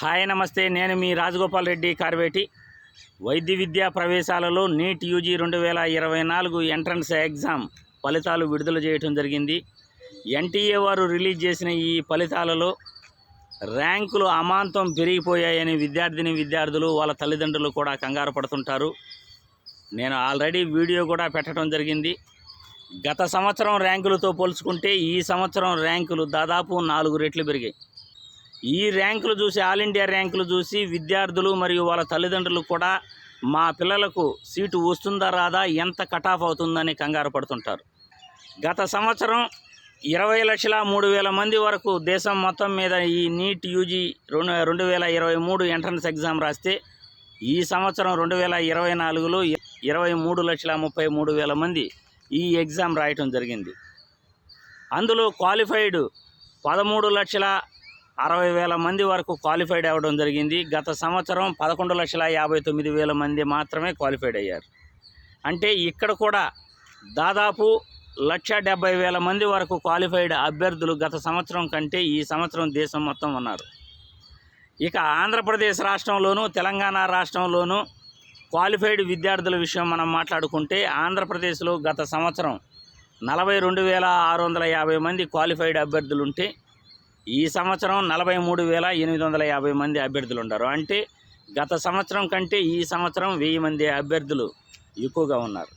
Hi నమస్తే. నేను మీ రాజగోపాల్ రెడ్డి కార్వేటి. వైద్య విద్యా ప్రవేశాలలో నీట్ యూజీ రెండు వేల ఇరవై నాలుగు ఎంట్రన్స్ ఎగ్జామ్ ఫలితాలు విడుదల చేయటం జరిగింది. ఎన్టీఏ వారు రిలీజ్ చేసిన ఈ ఫలితాలలో ర్యాంకులు అమాంతం పెరిగిపోయాయని విద్యార్థిని విద్యార్థులు వాళ్ళ తల్లిదండ్రులు కూడా కంగారు పడుతుంటారు. నేను ఆల్రెడీ వీడియో కూడా పెట్టడం జరిగింది. గత సంవత్సరం ర్యాంకులతో పోల్చుకుంటే ఈ సంవత్సరం ర్యాంకులు దాదాపు నాలుగు రెట్లు పెరిగాయి. ఈ ర్యాంకులు చూసి ఆల్ ఇండియా ర్యాంకులు చూసి విద్యార్థులు మరియు వాళ్ళ తల్లిదండ్రులు కూడా మా పిల్లలకు సీటు వస్తుందా రాదా ఎంత కటాఫ్ అవుతుందని కంగారు పడుతుంటారు. గత సంవత్సరం ఇరవై లక్షల మూడు వేల మంది వరకు దేశం మొత్తం మీద ఈ నీట్ యూజీ రెండు రెండు వేల ఇరవై మూడు ఎంట్రన్స్ ఎగ్జామ్ రాస్తే ఈ సంవత్సరం రెండు వేల ఇరవై నాలుగులో ఇరవై మూడు లక్షల ముప్పై మూడు వేల మంది ఈ ఎగ్జామ్ రాయటం జరిగింది. అందులో క్వాలిఫైడ్ పదమూడు లక్షల అరవై వేల మంది వరకు క్వాలిఫైడ్ అవ్వడం జరిగింది. గత సంవత్సరం పదకొండు లక్షల యాభై తొమ్మిది వేల మంది మాత్రమే క్వాలిఫైడ్ అయ్యారు. అంటే ఇక్కడ కూడా దాదాపు లక్ష డెబ్బై వేల మంది వరకు క్వాలిఫైడ్ అభ్యర్థులు గత సంవత్సరం కంటే ఈ సంవత్సరం దేశం మొత్తం ఉన్నారు. ఇక ఆంధ్రప్రదేశ్ రాష్ట్రంలోనూ తెలంగాణ రాష్ట్రంలోనూ క్వాలిఫైడ్ విద్యార్థుల విషయం మనం మాట్లాడుకుంటే ఆంధ్రప్రదేశ్లో గత సంవత్సరం నలభై రెండు వేల ఆరు వందల యాభై మంది క్వాలిఫైడ్ అభ్యర్థులు ఉంటే ఈ సంవత్సరం నలభై మూడు వేల ఎనిమిది వందల యాభై మంది అభ్యర్థులు ఉన్నారు అంటే గత సంవత్సరం కంటే ఈ సంవత్సరం వెయ్యి మంది అభ్యర్థులు ఎక్కువగా ఉన్నారు.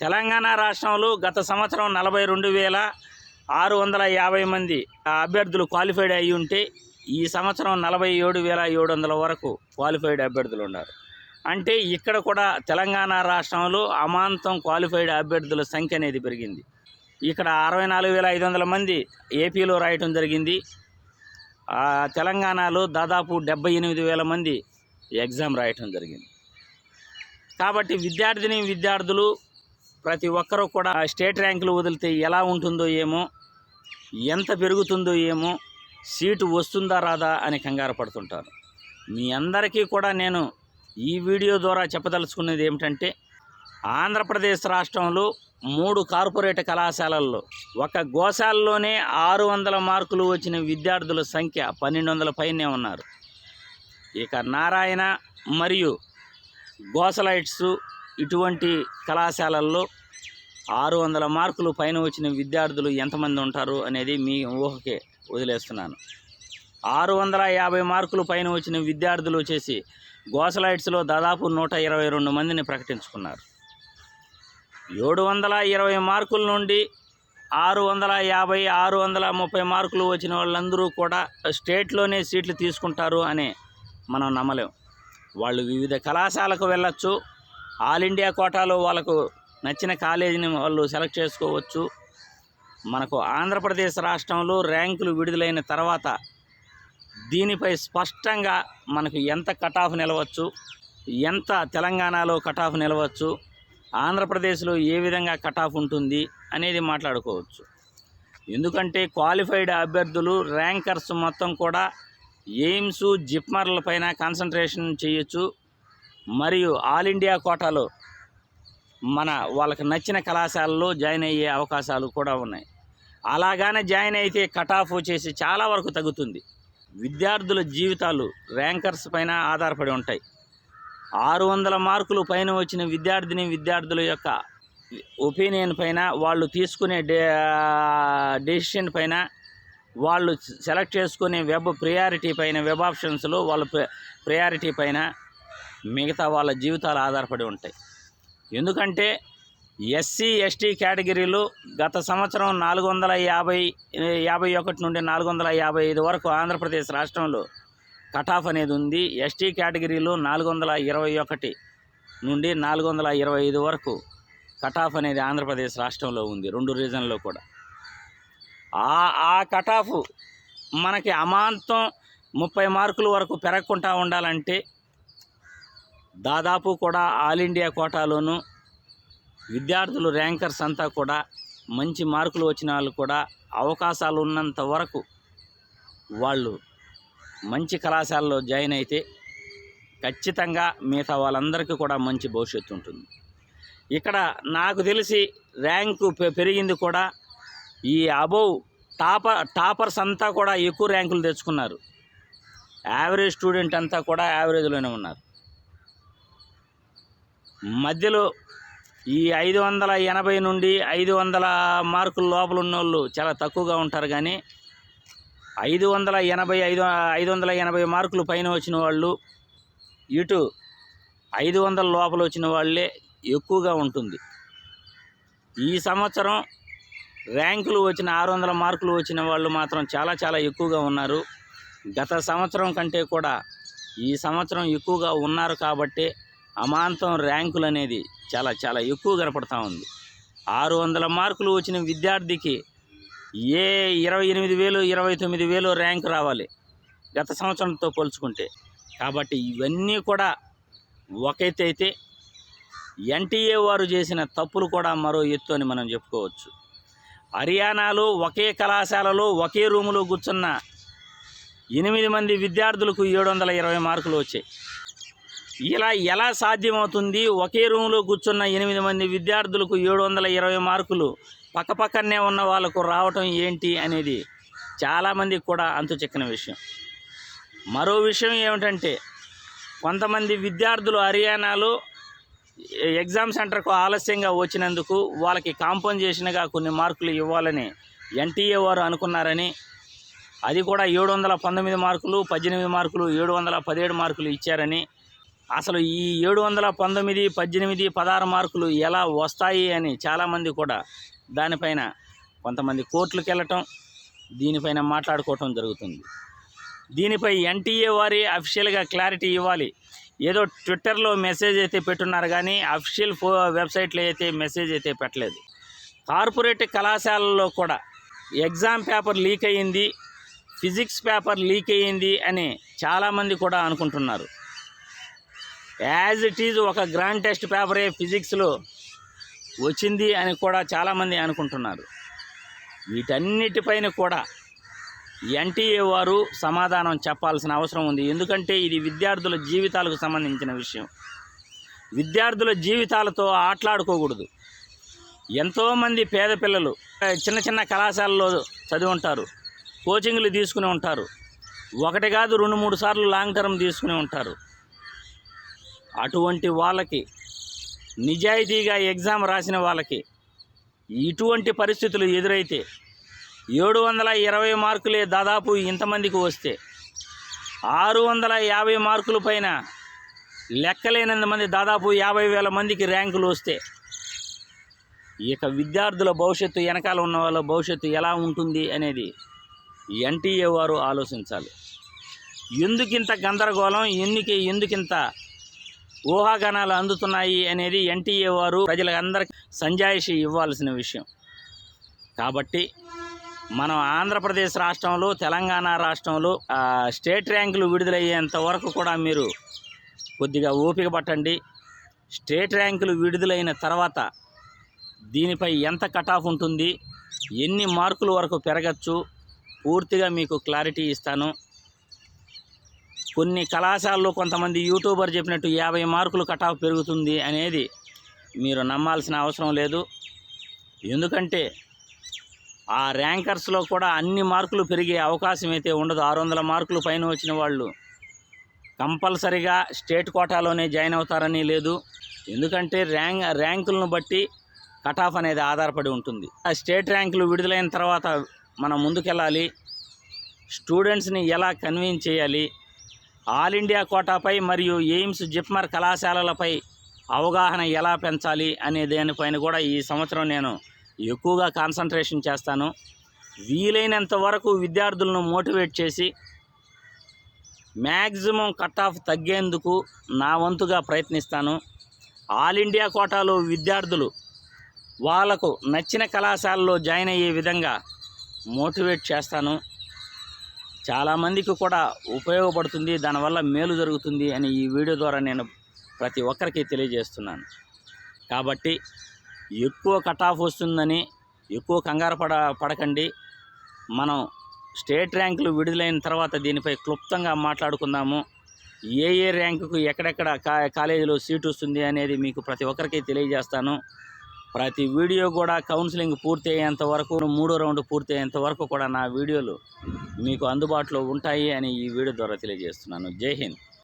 తెలంగాణ రాష్ట్రంలో గత సంవత్సరం నలభై రెండు వేల ఆరు వందల యాభై మంది అభ్యర్థులు క్వాలిఫైడ్ అయి ఉంటే ఈ సంవత్సరం నలభై ఏడు వేల ఏడు వందల వరకు క్వాలిఫైడ్ అభ్యర్థులు ఉన్నారు అంటే ఇక్కడ కూడా తెలంగాణ రాష్ట్రంలో అమాంతం క్వాలిఫైడ్ అభ్యర్థుల సంఖ్య అనేది పెరిగింది. ఇక్కడ అరవై నాలుగు వేల ఐదు వందల మంది ఏపీలో రాయటం జరిగింది. తెలంగాణలో దాదాపు డెబ్బై ఎనిమిది వేల మంది ఎగ్జామ్ రాయటం జరిగింది. కాబట్టి విద్యార్థిని విద్యార్థులు ప్రతి ఒక్కరూ కూడా స్టేట్ ర్యాంకులు వదిలితే ఎలా ఉంటుందో ఏమో ఎంత పెరుగుతుందో ఏమో సీటు వస్తుందా రాదా అని కంగారు పడుతుంటారు. మీ అందరికీ కూడా నేను ఈ వీడియో ద్వారా చెప్పదలుచుకున్నది ఏమిటంటే ఆంధ్రప్రదేశ్ రాష్ట్రంలో మూడు కార్పొరేట్ కళాశాలల్లో ఒక గోశాలలోనే ఆరు వందల మార్కులు వచ్చిన విద్యార్థుల సంఖ్య పన్నెండు వందల పైనే ఉన్నారు. ఇక నారాయణ మరియు గోసలైట్స్ ఇటువంటి కళాశాలల్లో ఆరు వందల మార్కులు పైన వచ్చిన విద్యార్థులు ఎంతమంది ఉంటారు అనేది మీ ఊహకే వదిలేస్తున్నాను. ఆరు వందల యాభై మార్కులు పైన వచ్చిన విద్యార్థులు వచ్చేసి గోసలైట్స్లో దాదాపు నూట ఇరవై రెండు మందిని ప్రకటించుకున్నారు. ఏడు వందల ఇరవై మార్కుల నుండి ఆరు వందల యాభై ఆరు వందల ముప్పై మార్కులు వచ్చిన వాళ్ళందరూ కూడా స్టేట్లోనే సీట్లు తీసుకుంటారు అని మనం నమ్మలేం. వాళ్ళు వివిధ కళాశాలకు వెళ్ళచ్చు ఆల్ ఇండియా కోటాలో వాళ్ళకు నచ్చిన కాలేజీని వాళ్ళు సెలెక్ట్ చేసుకోవచ్చు. మనకు ఆంధ్రప్రదేశ్ రాష్ట్రంలో ర్యాంకులు విడుదలైన తర్వాత దీనిపై స్పష్టంగా మనకు ఎంత కట్ ఆఫ్ నిలవచ్చు ఎంత తెలంగాణలో కట్ ఆఫ్ నిలవచ్చు ఆంధ్రప్రదేశ్లో ఏ విధంగా కట్ ఆఫ్ ఉంటుంది అనేది మాట్లాడుకోవచ్చు. ఎందుకంటే క్వాలిఫైడ్ అభ్యర్థులు ర్యాంకర్స్ మొత్తం కూడా ఎయిమ్స్ జిప్మర్ల పైన కాన్సన్ట్రేషన్ చేయొచ్చు. మరియు ఆల్ ఇండియా కోటాలో మన వాళ్ళకి నచ్చిన కళాశాలలో జాయిన్ అయ్యే అవకాశాలు కూడా ఉన్నాయి. అలాగానే జాయిన్ అయితే కట్ ఆఫ్ వచ్చేసి చాలా వరకు తగ్గుతుంది. విద్యార్థుల జీవితాలు ర్యాంకర్స్ పైన ఆధారపడి ఉంటాయి. ఆరు వందల మార్కులు పైన వచ్చిన విద్యార్థిని విద్యార్థుల యొక్క ఒపీనియన్ పైన వాళ్ళు తీసుకునే డే డెసిషన్ పైన వాళ్ళు సెలెక్ట్ చేసుకునే వెబ్ ప్రియారిటీ పైన వెబ్ ఆప్షన్స్లో వాళ్ళ ప్రియారిటీ పైన మిగతా వాళ్ళ జీవితాలు ఆధారపడి ఉంటాయి. ఎందుకంటే ఎస్సీ ఎస్టీ కేటగిరీలు గత సంవత్సరం నాలుగు వందల యాభై యాభై ఒకటి నుండి నాలుగు వందల యాభై ఐదు వరకు ఆంధ్రప్రదేశ్ రాష్ట్రంలో కట్ ఆఫ్ అనేది ఉంది. ఎస్టీ కేటగిరీలో నాలుగు వందల ఇరవై ఒకటి నుండి నాలుగు వందల ఇరవై ఐదు వరకు కట్ ఆఫ్ అనేది ఆంధ్రప్రదేశ్ రాష్ట్రంలో ఉంది రెండు రీజన్లో కూడా. ఆ ఆ కట్ ఆఫ్ మనకి అమాంతం ముప్పై మార్కుల వరకు పెరగకుండా ఉండాలంటే దాదాపు కూడా ఆల్ ఇండియా కోటాలోనూ విద్యార్థులు ర్యాంకర్స్ అంతా కూడా మంచి మార్కులు వచ్చిన వాళ్ళు కూడా అవకాశాలు ఉన్నంత వరకు వాళ్ళు మంచి కళాశాలలో జాయిన్ అయితే ఖచ్చితంగా మిగతా వాళ్ళందరికీ కూడా మంచి భవిష్యత్తు ఉంటుంది. ఇక్కడ నాకు తెలిసి ర్యాంకు పెరిగింది కూడా ఈ అబోవ్ టాపర్ టాపర్స్ అంతా కూడా ఎక్కువ ర్యాంకులు తెచ్చుకున్నారు. యావరేజ్ స్టూడెంట్ అంతా కూడా యావరేజ్లోనే ఉన్నారు. మధ్యలో ఈ ఐదు వందల ఎనభై నుండి ఐదు వందల మార్కుల లోపల ఉన్న వాళ్ళు చాలా తక్కువగా ఉంటారు కానీ ఐదు వందల ఎనభై ఐదు ఐదు వందల ఎనభై మార్కులు పైన వచ్చిన వాళ్ళు ఇటు ఐదు వందల లోపల వచ్చిన వాళ్ళే ఎక్కువగా ఉంటుంది. ఈ సంవత్సరం ర్యాంకులు వచ్చిన ఆరు వందల మార్కులు వచ్చిన వాళ్ళు మాత్రం చాలా చాలా ఎక్కువగా ఉన్నారు. గత సంవత్సరం కంటే కూడా ఈ సంవత్సరం ఎక్కువగా ఉన్నారు కాబట్టి అమాంతం ర్యాంకులు అనేది చాలా చాలా ఎక్కువ కనపడతా ఉంది. ఆరు వందల మార్కులు వచ్చిన విద్యార్థికి ఏ ఇరవై ఎనిమిది వేలు ఇరవై తొమ్మిది వేలు ర్యాంక్ రావాలి గత సంవత్సరంతో పోల్చుకుంటే. కాబట్టి ఇవన్నీ కూడా ఒక అయితే ఎన్టీఏ వారు చేసిన తప్పులు కూడా మరో ఎత్తు అని మనం చెప్పుకోవచ్చు. హర్యానాలో ఒకే కళాశాలలో ఒకే రూములో కూర్చున్న ఎనిమిది మంది విద్యార్థులకు ఏడు వందల ఇరవై మార్కులు వచ్చాయి. ఇలా ఎలా సాధ్యమవుతుంది? ఒకే రూములో కూర్చున్న ఎనిమిది మంది విద్యార్థులకు ఏడు వందల ఇరవై మార్కులు పక్కపక్కనే ఉన్న వాళ్ళకు రావటం ఏంటి అనేది చాలామందికి కూడా అంతు చిక్కని విషయం. మరో విషయం ఏమిటంటే కొంతమంది విద్యార్థులు హర్యానాలో ఎగ్జామ్ సెంటర్కు ఆలస్యంగా వచ్చినందుకు వాళ్ళకి కాంపన్సేషన్గా కొన్ని మార్కులు ఇవ్వాలని ఎన్టీఏ వారు అనుకున్నారని అది కూడా ఏడు వందల పంతొమ్మిది మార్కులు పద్దెనిమిది మార్కులు ఏడు వందల పదిహేడు మార్కులు ఇచ్చారని అసలు ఈ ఏడు వందల పంతొమ్మిది పద్దెనిమిది పదహారు మార్కులు ఎలా వస్తాయి అని చాలామంది కూడా దానిపైన కొంతమంది కోర్టులకు వెళ్ళటం దీనిపైన మాట్లాడుకోవటం జరుగుతుంది. దీనిపై ఎన్టీఏ వారి అఫీషియల్గా క్లారిటీ ఇవ్వాలి. ఏదో ట్విట్టర్లో మెసేజ్ అయితే పెట్టున్నారు కానీ అఫీషియల్ ఫో వెబ్సైట్లో అయితే మెసేజ్ అయితే పెట్టలేదు. కార్పొరేట్ కళాశాలల్లో కూడా ఎగ్జామ్ పేపర్ లీక్ అయ్యింది ఫిజిక్స్ పేపర్ లీక్ అయ్యింది అని చాలామంది కూడా అనుకుంటున్నారు. యాజ్ ఇట్ ఈజ్ ఒక గ్రాండ్ టెస్ట్ పేపరే ఫిజిక్స్లో వచ్చింది అని కూడా చాలామంది అనుకుంటున్నారు. వీటన్నిటిపైన కూడా ఎన్టీఏ వారు సమాధానం చెప్పాల్సిన అవసరం ఉంది. ఎందుకంటే ఇది విద్యార్థుల జీవితాలకు సంబంధించిన విషయం. విద్యార్థుల జీవితాలతో ఆటలాడుకోకూడదు. ఎంతోమంది పేద పిల్లలు చిన్న చిన్న కళాశాలలో చదివి ఉంటారు కోచింగ్లు తీసుకుని ఉంటారు. ఒకటి కాదు రెండు మూడు సార్లు లాంగ్ టర్మ్ తీసుకుని ఉంటారు. అటువంటి వాళ్ళకి నిజాయితీగా ఎగ్జామ్ రాసిన వాళ్ళకి ఇటువంటి పరిస్థితులు ఎదురైతే ఏడు వందల ఇరవై మార్కులే దాదాపు ఇంతమందికి వస్తే ఆరు వందల యాభై మార్కుల పైన లెక్కలేనంత మంది దాదాపు యాభై వేల మందికి ర్యాంకులు వస్తే ఇక విద్యార్థుల భవిష్యత్తు వెనకాల ఉన్న వాళ్ళ భవిష్యత్తు ఎలా ఉంటుంది అనేది ఎన్టీఏ వారు ఆలోచించాలి. ఎందుకింత గందరగోళం ఎందుకు ఎందుకింత ఊహాగానాలు అందుతున్నాయి అనేది ఎన్టీఏ వారు ప్రజలందరికీ సంజాయిషి ఇవ్వాల్సిన విషయం. కాబట్టి మనం ఆంధ్రప్రదేశ్ రాష్ట్రంలో తెలంగాణ రాష్ట్రంలో స్టేట్ ర్యాంకులు విడుదలయ్యేంత వరకు కూడా మీరు కొద్దిగా ఓపిక పట్టండి. స్టేట్ ర్యాంకులు విడుదలైన తర్వాత దీనిపై ఎంత కట్ ఆఫ్ ఉంటుంది ఎన్ని మార్కుల వరకు పెరగచ్చు పూర్తిగా మీకు క్లారిటీ ఇస్తాను. కొన్ని కళాశాలలో కొంతమంది యూట్యూబర్ చెప్పినట్టు యాభై మార్కులు కటాఫ్ పెరుగుతుంది అనేది మీరు నమ్మాల్సిన అవసరం లేదు. ఎందుకంటే ఆ ర్యాంకర్స్లో కూడా అన్ని మార్కులు పెరిగే అవకాశం అయితే ఉండదు. ఆరు వందల మార్కులు పైన వచ్చిన వాళ్ళు కంపల్సరిగా స్టేట్ కోటాలోనే జాయిన్ అవుతారని లేదు. ఎందుకంటే ర్యాంక్ ర్యాంకులను బట్టి కటాఫ్ అనేది ఆధారపడి ఉంటుంది. ఆ స్టేట్ ర్యాంకులు విడుదలైన తర్వాత మనం ముందుకెళ్ళాలి. స్టూడెంట్స్ని ఎలా కన్విన్స్ చేయాలి? ఆల్ ఇండియా కోటాపై మరియు ఎయిమ్స్ జిప్మర్ కళాశాలలపై అవగాహన ఎలా పెంచాలి అనే దానిపైన కూడా ఈ సంవత్సరం నేను ఎక్కువగా కాన్సన్ట్రేషన్ చేస్తాను. వీలైనంత వరకు విద్యార్థులను మోటివేట్ చేసి మ్యాక్సిమం కట్ ఆఫ్ తగ్గేందుకు నా వంతుగా ప్రయత్నిస్తాను. ఆల్ ఇండియా కోటాలో విద్యార్థులు వాళ్ళకు నచ్చిన కళాశాలలో జాయిన్ అయ్యే విధంగా మోటివేట్ చేస్తాను. చాలామందికి కూడా ఉపయోగపడుతుంది దానివల్ల మేలు జరుగుతుంది అని ఈ వీడియో ద్వారా నేను ప్రతి ఒక్కరికి తెలియజేస్తున్నాను. కాబట్టి ఎక్కువ కట్ ఆఫ్ వస్తుందని ఎక్కువ కంగారు పడ పడకండి. మనం స్టేట్ ర్యాంకులు విడుదలైన తర్వాత దీనిపై క్లుప్తంగా మాట్లాడుకుందాము. ఏ ఏ ర్యాంకుకు ఎక్కడెక్కడ కా కాలేజీలో సీటు వస్తుంది అనేది మీకు ప్రతి ఒక్కరికి తెలియజేస్తాను. ప్రతి వీడియో కూడా కౌన్సిలింగ్ పూర్తి అయ్యేంత వరకు మూడో రౌండ్ పూర్తి అయ్యేంత వరకు కూడా నా వీడియోలు మీకు అందుబాటులో ఉంటాయి అని ఈ వీడియో ద్వారా తెలియజేస్తున్నాను. జై హింద్.